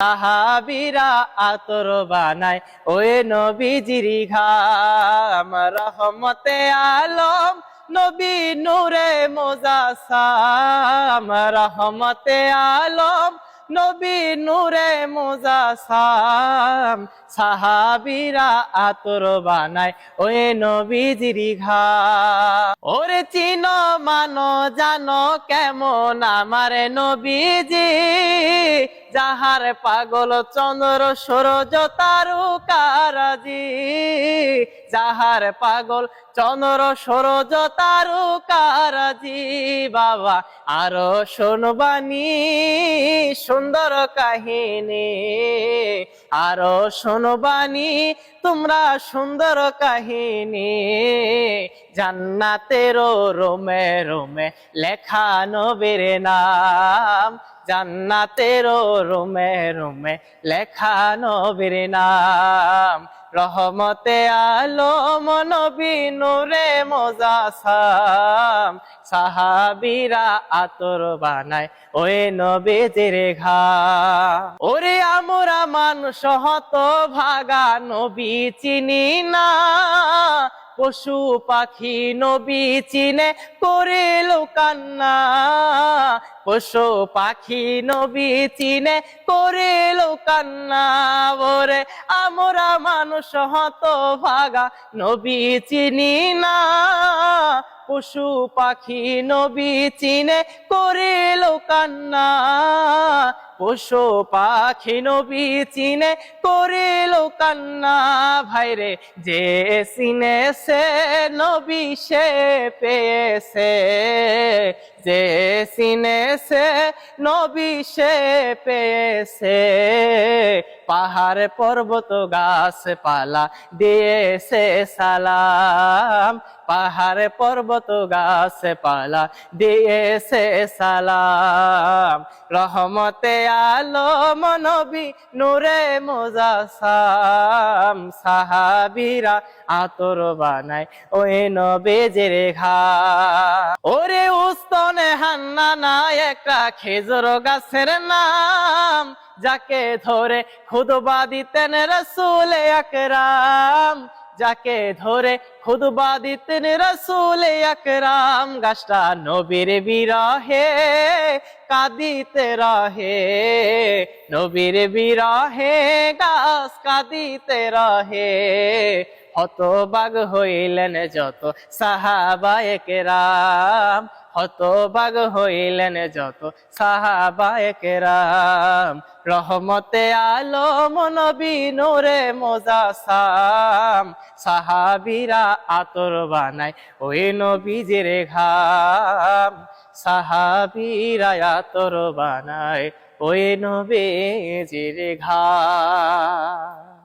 সাহাবিরা আতর বানায় ওই নবীজির ঘাম। রহমতে আলম, নবী নূরে মোজাসাম। রহমতে আলম, নবী নূরে মোজাসাম। সাহাবিরা আতর বানায় ওই নবীজির ঘা ওরে চিন মানো, জানো কেমন আমার নবীজি। যাহার পাগল চন্দ্র সরজ তারুকারাজি যাহার পাগল চন্দ্র সরজ তারুকারাজি বাবা, আরও শোনবানি সুন্দর কাহিনী, আরও শোনবানি তোমরা সুন্দর কাহিনী জান্নাতেরও রোমে রোমে লেখা নবীর নাম। জান্নাতেরও রোমে রোমে লেখা নবীর নাম। রহমতে আলম নবী নূরে মোজাসাম। সাহাবিরা আতর বানায় ওই নবীজির ঘা ওরে আমরা মানুষ হত ভাগা নবী চিনি না। পশু পাখি নবী চিনে করে কান্না। পশু পাখি নবী চিনে করে কান্না। ওরে আমরা মানুষ হত ভাগা নবী চিনি না। পশু পাখি নবী চিনে করিল কান্না। পশু পাখি নবী চিনে করিল কান্না। ভাইরে, যে চিনে সে নবী সে পেয়েছে। যে চিনে সে নবী সে পেয়েছে। পাহাড় পর্বত গাছ পালা দিয়েছে সালাম। পাহাড় পর্বত গাছ পালা দিয়েছে সালাম। রহমতে আলম নবী নূরে মোজাসাম। সাহাবিরা আতর বানায় ওই নবেজের ঘা। ওরে উস্তনে হান্না না একটা খেজুর গাছের নাম, যাকে ধরে খুদবা দিতেন রসুল একরাম যাকে ধরে খুদবা দিতেন রসুল একরাম গাছটা নবীর বিরহে, কাঁদিতে রহে, নবীর বিরহে, গাছ কাঁদিতে রহে। হতবাগ হইলেন যত সাহাবায়ে কেরাম হতবাগ হইলেন যত সাহাবায়ে কেরাম রহমতে আলম নবী নূরে মোজাসাম। সাহাবিরা আতর বানায় ওই নবীজির ঘাম। সাহাবিরা আতর বানায় ওই নবীজির ঘাম।